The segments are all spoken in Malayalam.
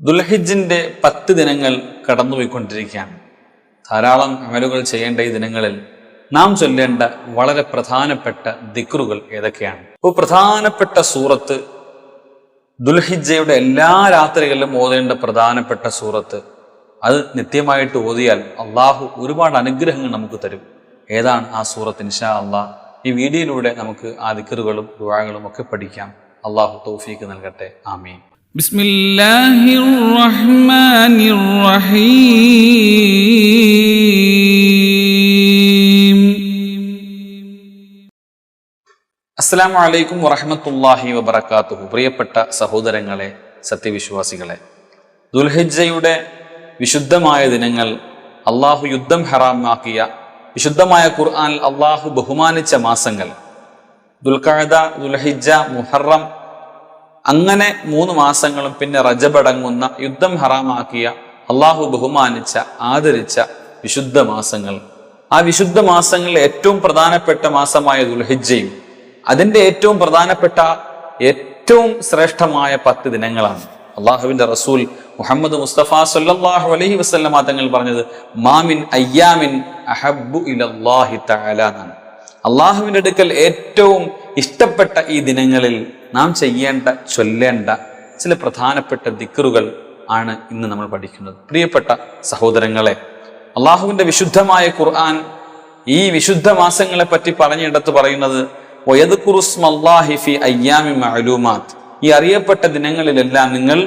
ദുൽഹിജിന്റെ പത്ത് ദിനങ്ങൾ കടന്നുപോയിക്കൊണ്ടിരിക്കുകയാണ്. ധാരാളം അമലുകൾ ചെയ്യേണ്ട ഈ ദിനങ്ങളിൽ നാം ചൊല്ലേണ്ട വളരെ പ്രധാനപ്പെട്ട ദിക്റുകൾ ഏതൊക്കെയാണ്? ഇപ്പോൾ പ്രധാനപ്പെട്ട സൂറത്ത് ദുൽഹിജയുടെ എല്ലാ രാത്രികളിലും ഓതേണ്ട പ്രധാനപ്പെട്ട സൂറത്ത് അത് നിത്യമായിട്ട് ഓതിയാൽ അള്ളാഹു ഒരുപാട് അനുഗ്രഹങ്ങൾ നമുക്ക് തരും. ഏതാണ് ആ സൂറത്ത്? ഇൻഷാ അള്ളാഹ് ഈ വീഡിയോയിലൂടെ നമുക്ക് ആ ദിക്കറുകളും ദുവാകളും ഒക്കെ പഠിക്കാം. അള്ളാഹു തൗഫീക്ക് നൽകട്ടെ. ആമീൻ. بسم الله الرحمن الرحيم അസ്സാം വലൈക്കും വറഹമത്തല്ലാഹി വബർക്കാത്തുഹു പ്രിയപ്പെട്ട സഹോദരങ്ങളെ സത്യവിശ്വാസികളെ ദുൽഹിജയുടെ വിശുദ്ധമായ ദിനങ്ങൾ അള്ളാഹു യുദ്ധം ഹറാമാക്കിയ വിശുദ്ധമായ ഖുർആൻ അള്ളാഹു ബഹുമാനിച്ച മാസങ്ങൾ ദുൽഖഅദ ദുൽഹിജ മുഹറം അങ്ങനെ മൂന്ന് മാസങ്ങളും പിന്നെ റജബടങ്ങുന്ന യുദ്ധം ഹറാമാക്കിയ അള്ളാഹു ബഹുമാനിച്ച ആദരിച്ച വിശുദ്ധ മാസങ്ങൾ. ആ വിശുദ്ധ മാസങ്ങളിൽ ഏറ്റവും പ്രധാനപ്പെട്ട മാസമായ ദുൽഹിജയും അതിന്റെ ഏറ്റവും പ്രധാനപ്പെട്ട ഏറ്റവും ശ്രേഷ്ഠമായ പത്ത് ദിനങ്ങളാണ്. അള്ളാഹുവിന്റെ റസൂൽ മുഹമ്മദ് മുസ്തഫ സല്ലല്ലാഹു അലഹി വസല്ലമ തങ്ങൾ പറഞ്ഞത് മാമിൻ അയ്യാമിൻ അഹബ്ബു ഇലല്ലാഹി തആല അടുക്കൽ ഏറ്റവും ഇഷ്ടപ്പെട്ട ഈ ദിനങ്ങളിൽ നാം ചെയ്യേണ്ട ചൊല്ലേണ്ട ചില പ്രധാനപ്പെട്ട ദിക്കറുകൾ ആണ് ഇന്ന് നമ്മൾ പഠിക്കുന്നത്. പ്രിയപ്പെട്ട സഹോദരങ്ങളെ അള്ളാഹുവിന്റെ വിശുദ്ധമായ ഖുർആൻ ഈ വിശുദ്ധ മാസങ്ങളെ പറ്റി പറഞ്ഞിടത്ത് പറയുന്നത് ഫി അയ്യാമി മഅലൂമാത്ത് ഈ അറിയപ്പെട്ട ദിനങ്ങളിലെല്ലാം നിങ്ങൾ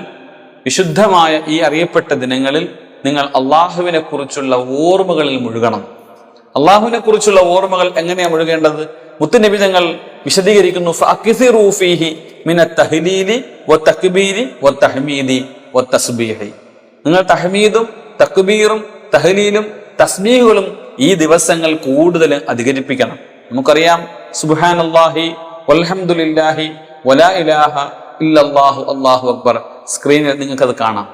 വിശുദ്ധമായ ഈ അറിയപ്പെട്ട ദിനങ്ങളിൽ നിങ്ങൾ അള്ളാഹുവിനെ കുറിച്ചുള്ള ഓർമ്മകളിൽ മുഴുകണം. അള്ളാഹുവിനെ കുറിച്ചുള്ള ഓർമ്മകൾ എങ്ങനെയാണ് മുഴുകേണ്ടത്? മുത്തുനബി തങ്ങൾ വിശദീകരിക്കുന്നു. നിങ്ങൾ തഹ്മീദും തക്ബീറും തഹലീലും തസ്മീഹുകളും ഈ ദിവസങ്ങൾ കൂടുതൽ അധികരിപ്പിക്കണം. നമുക്കറിയാം സുബ്ഹാനല്ലാഹി വൽഹംദുലില്ലാഹി വലാ ഇലാഹ ഇല്ലാഹു അള്ളാഹു അക്ബർ. സ്ക്രീനിൽ നിങ്ങൾക്കത് കാണാം.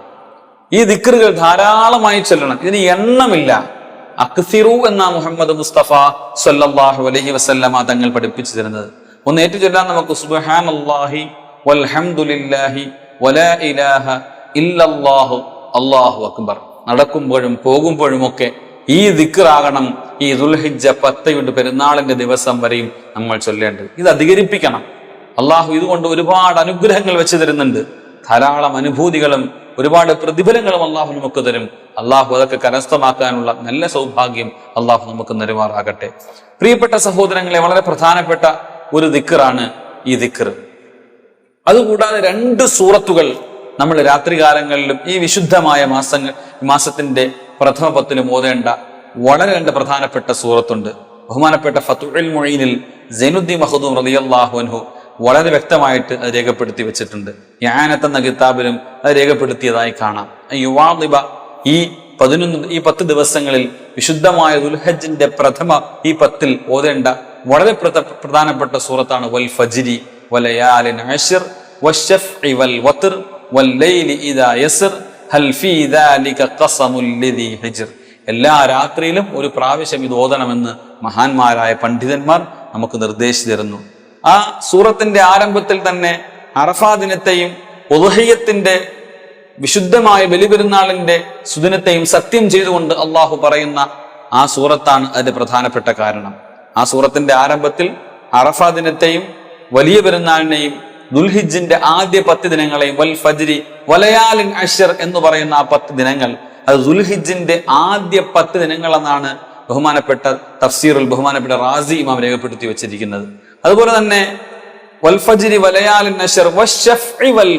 ഈ ദിക്റുകൾ ധാരാളമായി ചൊല്ലണം. ഇതിന് എണ്ണമില്ല. അക്സിറു എന്ന മുഹമ്മദ് മുസ്തഫ സല്ലല്ലാഹു അലഹി വസല്ലമ തങ്ങൾ പഠിപ്പിച്ചു തരുന്നത്. ഒന്ന് ഏറ്റു ചൊല്ലാൻ നമുക്ക് സുബ്ഹാനല്ലാഹി വൽഹംദുലില്ലാഹി വലാ ഇലാഹ ഇല്ലല്ലാഹു അല്ലാഹു അക്ബർ. നടക്കുമ്പോഴും പോകുമ്പോഴും ഒക്കെ ഈ ദിക്റാകണം ഈ ദുൽഹിജ പത്തയുടെ പെരുന്നാളിന്റെ ദിവസം വരെയും നമ്മൾ ചൊല്ലേണ്ടത്. ഇത് അധികരിപ്പിക്കണം. അള്ളാഹു ഇതുകൊണ്ട് ഒരുപാട് അനുഗ്രഹങ്ങൾ വെച്ച് തരുന്നുണ്ട്. ധാരാളം അനുഭൂതികളും ഒരുപാട് പ്രതിഫലങ്ങളും അള്ളാഹു നമുക്ക് തരും. അള്ളാഹു അതൊക്കെ കരസ്ഥമാക്കാനുള്ള നല്ല സൗഭാഗ്യം അള്ളാഹു നമുക്ക് നിരുമാറാകട്ടെ പ്രിയപ്പെട്ട സഹോദരങ്ങളെ വളരെ പ്രധാനപ്പെട്ട ഒരു ദിക്കറാണ് ഈ ദിക്കർ അതുകൂടാതെ രണ്ട് സൂറത്തുകൾ നമ്മൾ രാത്രികാലങ്ങളിലും ഈ വിശുദ്ധമായ മാസങ്ങൾ മാസത്തിന്റെ പ്രഥമ പത്തിലും ഓതേണ്ട വളരെ രണ്ട് പ്രധാനപ്പെട്ട സൂറത്തുണ്ട്. ബഹുമാനപ്പെട്ട ഫത്തുൽ മൊഴീനിൽ സൈനുദ്ദീൻ മഹദൂം റളിയല്ലാഹു അൻഹു വളരെ വ്യക്തമായിട്ട് അത് രേഖപ്പെടുത്തി വെച്ചിട്ടുണ്ട്. യാനത്ത് എന്ന കിതാബിലും അത് രേഖപ്പെടുത്തിയതായി കാണാം. യുവാദിബ ഈ പതിനൊന്ന് ഈ പത്ത് ദിവസങ്ങളിൽ വിശുദ്ധമായ ദുൽഹജിന്റെ പ്രഥമ ഈ പത്തിൽ ഓതേണ്ട വളരെ പ്രധ- പ്രധാനപ്പെട്ട സൂറത്താണ് വൽ ഫജ്രി വലയാലിൻ വൽ ഇദാ ഹൽ ഫീ ലിദി എല്ലാ രാത്രിയിലും ഒരു പ്രാവശ്യം ഇത് ഓതണമെന്ന് മഹാന്മാരായ പണ്ഡിതന്മാർ നമുക്ക് നിർദ്ദേശിച്ചു തരുന്നു. ആ സൂറത്തിന്റെ ആരംഭത്തിൽ തന്നെ അറഫാ ദിനത്തെയും ഉദഹയ്യത്തിന്റെ വിശുദ്ധമായ ബലിപെരുന്നാളിന്റെ സുദിനത്തെയും സത്യം ചെയ്തുകൊണ്ട് അള്ളാഹു പറയുന്ന ആ സൂറത്താണ് അതിന്റെ പ്രധാനപ്പെട്ട കാരണം. ആ സൂറത്തിന്റെ ആരംഭത്തിൽ അറഫ ദിനത്തെയും വലിയ പെരുന്നാളിനെയും ദുൽഹിജിന്റെ ആദ്യ പത്ത് ദിനങ്ങളെയും വൽ ഫജ്രി വലയാലിൻ അഷർ എന്ന് പറയുന്ന ആ പത്ത് ദിനങ്ങൾ അത് ദുൽഹിജിന്റെ ആദ്യ പത്ത് ദിനങ്ങൾ എന്നാണ് ബഹുമാനപ്പെട്ട തഫ്സീറുൽ ബഹുമാനപ്പെട്ട റാസി ഇമാം രേഖപ്പെടുത്തി വെച്ചിരിക്കുന്നത്. അതുപോലെ തന്നെ വൽഫജിരി വലയാലിൻ വശഫ്ഇ വൽ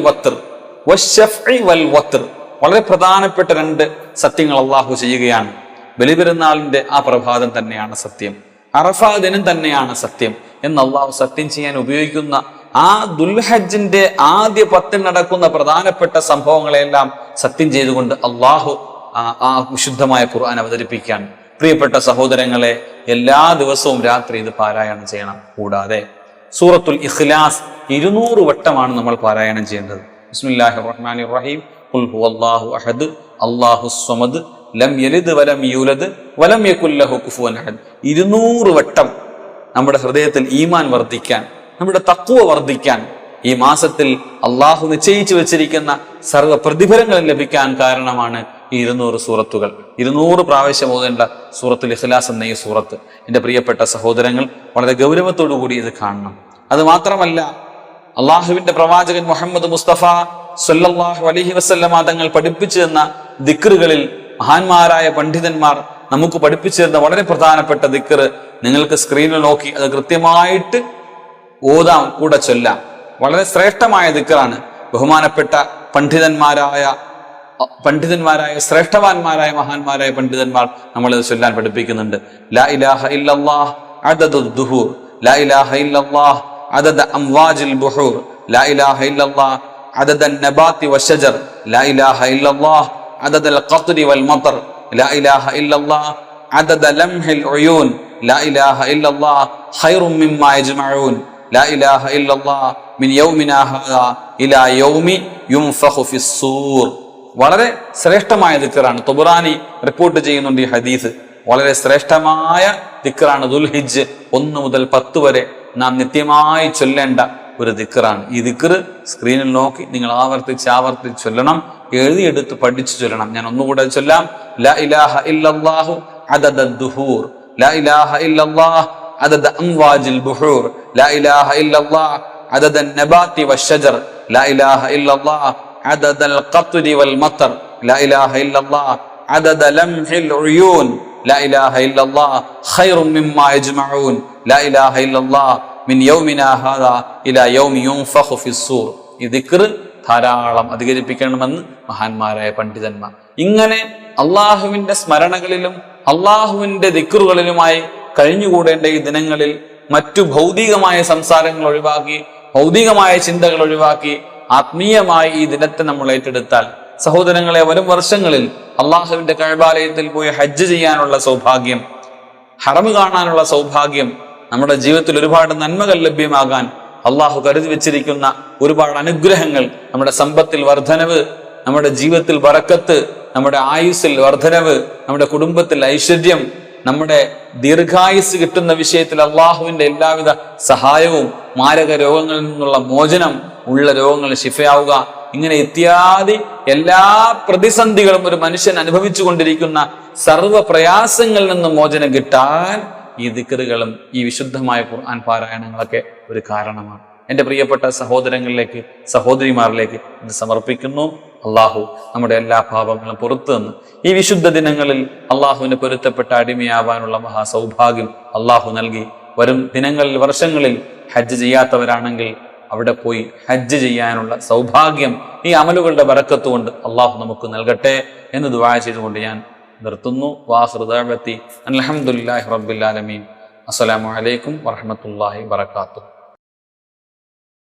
വശഫ്ഇ വൽ വത്ർ. വളരെ പ്രധാനപ്പെട്ട രണ്ട് സത്യങ്ങൾ അള്ളാഹു ചെയ്യുകയാണ്. ബലിപെരുന്നാളിന്റെ ആ പ്രഭാതം തന്നെയാണ് സത്യം. അറഫാ ദിനം തന്നെയാണ് സത്യം. എന്ന് അള്ളാഹു സത്യം ചെയ്യാൻ ഉപയോഗിക്കുന്ന ആ ദുൽഹജ്ജിന്റെ ആദ്യ പത്തിൽ നടക്കുന്ന പ്രധാനപ്പെട്ട സംഭവങ്ങളെല്ലാം സത്യം ചെയ്തുകൊണ്ട് അള്ളാഹു ആ- വിശുദ്ധമായ ഖുർആൻ അവതരിപ്പിക്കാൻ പ്രിയപ്പെട്ട സഹോദരങ്ങളെ എല്ലാ ദിവസവും രാത്രി ഇത് പാരായണം ചെയ്യണം. കൂടാതെ സൂറത്തുൽ ഇഖ്ലാസ് ഇരുന്നൂറ് വട്ടമാണ് നമ്മൾ പാരായണം ചെയ്യേണ്ടത്. ബിസ്മില്ലാഹിർ റഹ്മാനിർ റഹീം. അഹദ്. അള്ളാഹു സ്വമദ്. ലം യലിദ് വലം യൂലദ് വലം യക്കുല്ലഹു ലഹു കുഫുവൻ അഹദ്. ഇരുന്നൂറ് വട്ടം നമ്മുടെ ഹൃദയത്തിൽ ഈമാൻ വർദ്ധിക്കാൻ നമ്മുടെ തക്കുവ വർദ്ധിക്കാൻ ഈ മാസത്തിൽ അള്ളാഹു നിശ്ചയിച്ചു വെച്ചിരിക്കുന്ന സർവ പ്രതിഫലങ്ങളും ലഭിക്കാൻ കാരണമാണ് ഈ ഇരുന്നൂറ് സൂറത്തുകൾ. ഇരുന്നൂറ് പ്രാവശ്യം ഓതേണ്ട സൂറത്തുൽ ഇഖ്ലാസ് എന്ന ഈ സൂറത്ത്. എന്റെ പ്രിയപ്പെട്ട സഹോദരങ്ങൾ വളരെ ഗൗരവത്തോടു കൂടി ഇത് കാണണം. അത് മാത്രമല്ല അള്ളാഹുവിന്റെ പ്രവാചകൻ മുഹമ്മദ് മുസ്തഫ സല്ലല്ലാഹു അലൈഹി വസല്ലമ തങ്ങൾ പഠിപ്പിച്ചു തന്ന ദിക്റുകളിൽ മഹാന്മാരായ പണ്ഡിതന്മാർ നമുക്ക് പഠിപ്പിച്ചിരുന്ന വളരെ പ്രധാനപ്പെട്ട ദിക്കറ് നിങ്ങൾക്ക് സ്ക്രീനിൽ നോക്കി അത് കൃത്യമായിട്ട് ഓതാം കൂടെ ചൊല്ലാം. വളരെ ശ്രേഷ്ഠമായ ദിക്കറാണ് ബഹുമാനപ്പെട്ട പണ്ഡിതന്മാരായ പണ്ഡിതന്മാരായ ശ്രേഷ്ഠവാന്മാരായ മഹാന്മാരായ പണ്ഡിതന്മാർ നമ്മളത് ചൊല്ലാൻ പഠിപ്പിക്കുന്നുണ്ട്. ലാ ഇലാഹ ഇല്ലല്ലാഹ് അദദു ലാ ഇലാഹ ഇല്ലല്ലാഹ് അദദ അംവാജിൽ ബുഹൂർ. ലാ ഇലാഹ ഇല്ലല്ലാഹ് അദദ വശജർ. ലാ ഇലാഹ ഇല്ലല്ലാഹ് عدد القطر والمطر لا إله إلا الله عدد لمح العيون لا إله إلا الله خير مما يجمعون لا إله إلا الله من يومنا هذا إلى يوم ينفخ في الصور വളരെ ശ്രേഷ്ഠമായ ദിക്കറാണ് തൊബുറാനി റിപ്പോർട്ട് ചെയ്യുന്നുണ്ട് ഈ ഹദീസ് വളരെ ശ്രേഷ്ഠമായ ദിക്കറാണ് ദുൽഹിജ് ഒന്ന് മുതൽ പത്ത് വരെ നാം നിത്യമായി ചൊല്ലേണ്ട ഒരു ദിക്കറാണ് ഈ ദിക്കറ് സ്ക്രീനിൽ നോക്കി നിങ്ങൾ ആവർത്തിച്ച് ആവർത്തിച്ച് ചൊല്ലണം എഴുതിയെടുത്ത് പഠിച്ചു ചൊല്ലണം ഞാൻ ഒന്നുകൂടെ ചൊല്ലാം ലാ ഇലാഹ ഇല്ലല്ലാഹു അദദ ദുഹൂർ ലാ ഇലാഹ ഇല്ലല്ലാഹ് അദദ അംവാജിൽ ബുഹൂർ ലാ ഇലാഹ ഇല്ലല്ലാഹ് അദദ النبات والشجر لا إله إلا الله عدد القطر والمطر لا إله إلا الله عدد لمح العيون لا إله إلا الله خير مما يجمعون لا إله إلا الله من يومنا هذا إلى يوم ينفخ في الصور ഈ ദിക്റ് ധാരാളം അധികരിപ്പിക്കണമെന്ന് മഹാന്മാരായ പണ്ഡിതന്മാർ. ഇങ്ങനെ അള്ളാഹുവിന്റെ സ്മരണകളിലും അള്ളാഹുവിന്റെ ദിക്കറുകളിലുമായി കഴിഞ്ഞുകൂടേണ്ട ഈ ദിനങ്ങളിൽ മറ്റു ഭൗതികമായ സംസാരങ്ങൾ ഒഴിവാക്കി ഭൗതികമായ ചിന്തകൾ ഒഴിവാക്കി ആത്മീയമായി ഈ ദിനത്തെ നമ്മൾ ഏറ്റെടുത്താൽ സഹോദരങ്ങളെ വരും വർഷങ്ങളിൽ അള്ളാഹുവിന്റെ കഴിവാലയത്തിൽ പോയി ഹജ്ജ് ചെയ്യാനുള്ള സൗഭാഗ്യം ഹറമ് കാണാനുള്ള സൗഭാഗ്യം നമ്മുടെ ജീവിതത്തിൽ ഒരുപാട് നന്മകൾ ലഭ്യമാകാൻ അള്ളാഹു കരുതി വെച്ചിരിക്കുന്ന ഒരുപാട് അനുഗ്രഹങ്ങൾ നമ്മുടെ സമ്പത്തിൽ വർധനവ് നമ്മുടെ ജീവിതത്തിൽ വറക്കത്ത് നമ്മുടെ ആയുസ്സിൽ വർധനവ് നമ്മുടെ കുടുംബത്തിൽ ഐശ്വര്യം നമ്മുടെ ദീർഘായുസ് കിട്ടുന്ന വിഷയത്തിൽ അള്ളാഹുവിന്റെ എല്ലാവിധ സഹായവും മാരക രോഗങ്ങളിൽ നിന്നുള്ള മോചനം ഉള്ള രോഗങ്ങൾ ശിഫയാവുക ഇങ്ങനെ ഇത്യാദി എല്ലാ പ്രതിസന്ധികളും ഒരു മനുഷ്യൻ അനുഭവിച്ചു കൊണ്ടിരിക്കുന്ന സർവ പ്രയാസങ്ങളിൽ നിന്നും മോചനം കിട്ടാൻ ഈ ദിക്കറുകളും ഈ വിശുദ്ധമായ ഖുർആൻ പാരായണങ്ങളൊക്കെ ഒരു കാരണമാണ്. എന്റെ പ്രിയപ്പെട്ട സഹോദരങ്ങളിലേക്ക് സഹോദരിമാരിലേക്ക് ഇത് സമർപ്പിക്കുന്നു. അള്ളാഹു നമ്മുടെ എല്ലാ പാപങ്ങളും പുറത്തു നിന്ന് ഈ വിശുദ്ധ ദിനങ്ങളിൽ അള്ളാഹുവിന് പൊരുത്തപ്പെട്ട അടിമയാവാനുള്ള മഹാസൗഭാഗ്യം അള്ളാഹു നൽകി. വരും ദിനങ്ങളിൽ വർഷങ്ങളിൽ ഹജ്ജ് ചെയ്യാത്തവരാണെങ്കിൽ അവിടെ പോയി ഹജ്ജ് ചെയ്യാനുള്ള സൗഭാഗ്യം ഈ അമലുകളുടെ വരക്കത്തുകൊണ്ട് അള്ളാഹു നമുക്ക് നൽകട്ടെ എന്ന് ദുആ ചെയ്തുകൊണ്ട് ഞാൻ നിർത്തുന്നു. വാഹൃദാബത്തി അലഹമുല്ലാഹി റബ്ബിൽ ആലമീൻ. അസ്സലാമു അലൈക്കും വറഹമത്തല്ലാഹി വബർക്കാത്തു